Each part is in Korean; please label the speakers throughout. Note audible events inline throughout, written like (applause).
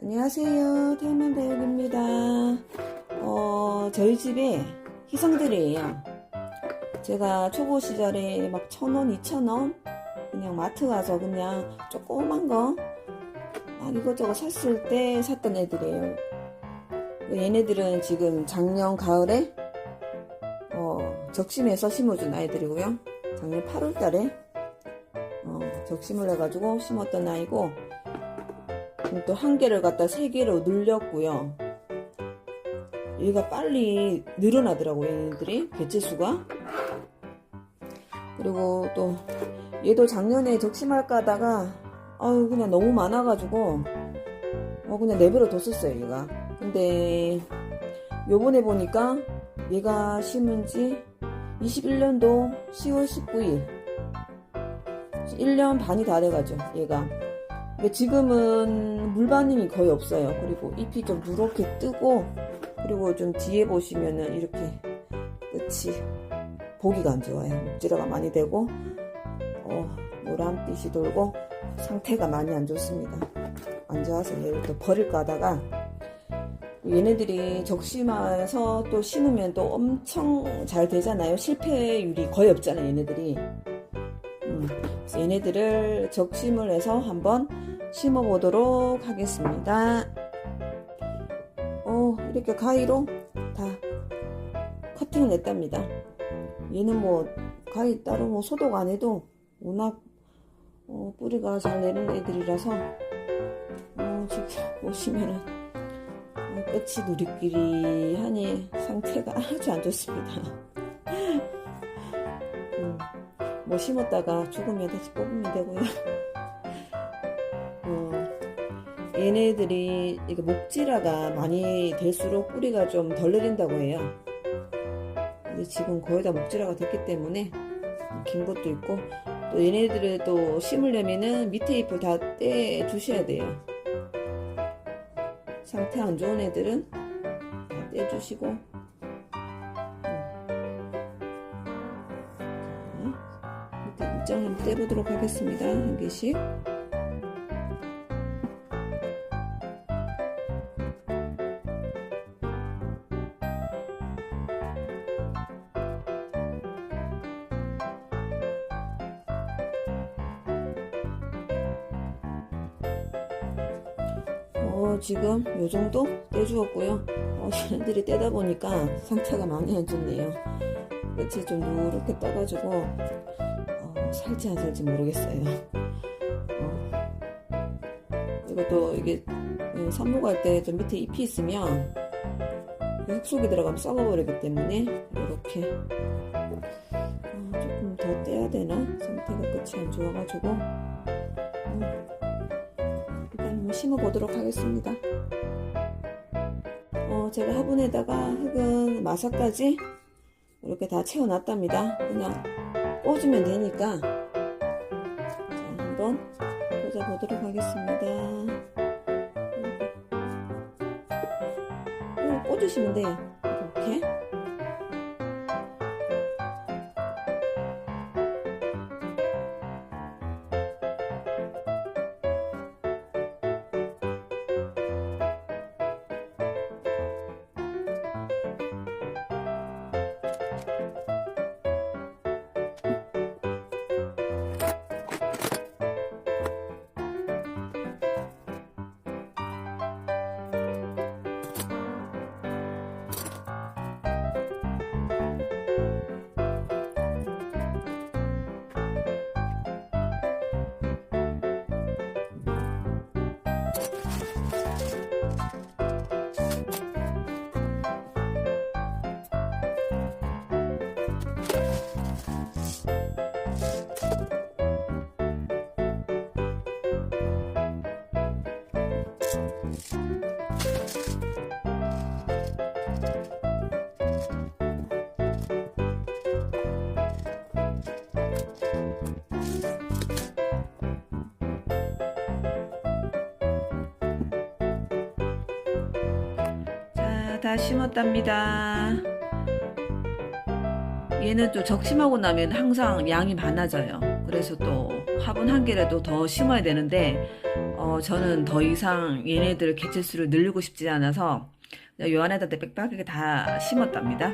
Speaker 1: 안녕하세요. 태문대육입니다. 어, 저희 집에 희성들이에요. 제가 초보 시절에 막 천 원, 이천 원 그냥 마트 가서 그냥 조그만 거 막 이것저것 샀을 때 샀던 애들이에요. 얘네들은 지금 작년 가을에 어, 적심해서 심어준 아이들이고요. 작년 8월 달에 어, 적심을 해가지고 심었던 아이고 또 한 개를 갖다 세 개로 늘렸고요. 얘가 빨리 늘어나더라고요, 얘네들이 개체수가. 그리고 또 얘도 작년에 적심할까 하다가 아유 그냥 너무 많아가지고 어 그냥 내버려 뒀었어요, 얘가. 근데 요번에 보니까 얘가 심은 지 21년도 10월 19일 1년 반이 다 돼가죠, 얘가. 지금은 물반님이 거의 없어요. 그리고 잎이 좀 누렇게 뜨고, 그리고 좀 뒤에 보시면은 이렇게 끝이 보기가 안 좋아요. 목질화가 많이 되고, 어, 노란빛이 돌고, 상태가 많이 안 좋습니다. 안 좋아서 얘를 또 버릴까 하다가, 얘네들이 적심해서 또 심으면 또 엄청 잘 되잖아요. 실패율이 거의 없잖아요, 얘네들이. 음, 얘네들을 적심을 해서 한번 심어 보도록 하겠습니다. 어, 이렇게 가위로 다 커팅을 냈답니다. 얘는 뭐 가위 따로 뭐 소독 안 해도 워낙 어, 뿌리가 잘 내는 애들이라서 어, 지금 (laughs) 보시면은 어, 끝이 누리끼리 하니 상태가 (laughs) 아주 안 좋습니다. (laughs) 음, 뭐 심었다가 죽으면 다시 뽑으면 되고요. 어, 얘네들이 이게 목질화가 많이 될수록 뿌리가 좀 덜 내린다고 해요. 근데 지금 거의 다 목질화가 됐기 때문에 긴 것도 있고 또 얘네들을 또 심으려면은 밑에 잎을 다 떼 주셔야 돼요. 상태 안 좋은 애들은 다 떼 주시고 음. 자, 밑에 한번 떼보도록 하겠습니다. 한 개씩. 어, 지금 요 정도 떼주었고요. 어, 얘네들이 떼다 보니까 상태가 많이 안 좋네요. 끝이 좀 누렇게 떠가지고 어, 살지 안 살지 모르겠어요. 어, 이것도 이게 음, 삽목할 때 좀 밑에 잎이 있으면 흙 속에 들어가면 썩어버리기 때문에 이렇게 어, 조금 더 떼야 되나? 상태가 끝이 안 좋아가지고 어, 심어 보도록 하겠습니다. 어, 제가 화분에다가 흙은 마사까지 이렇게 다 채워놨답니다. 그냥 꽂으면 되니까 자, 한번 꽂아보도록 하겠습니다. 이거 꽂으시면 돼요. 이렇게. 다 심었답니다. 얘는 또 적심하고 나면 항상 양이 많아져요. 그래서 또 화분 한 개라도 더 심어야 되는데 어, 어, 저는 더 이상 얘네들 개체수를 늘리고 싶지 않아서 요 안에다 빽빽하게 다 심었답니다.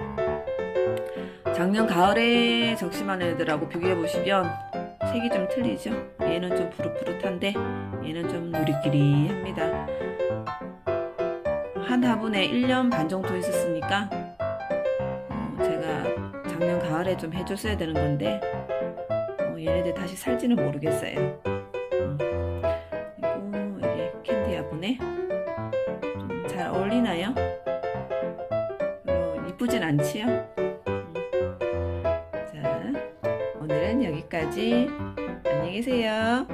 Speaker 1: 작년 가을에 적심한 애들하고 비교해 보시면 색이 좀 틀리죠. 얘는 좀 푸릇푸릇한데 얘는 좀 누리끼리합니다. 한 화분에 1년 반 정도 있었으니까 작년 가을에 좀 해줬어야 되는 건데 어, 얘네들 다시 살지는 모르겠어요. 음. 그리고 이게 캔디 좀잘 어울리나요? 별로 이쁘진 않지요? 음. 자, 오늘은 여기까지. 안녕히 계세요.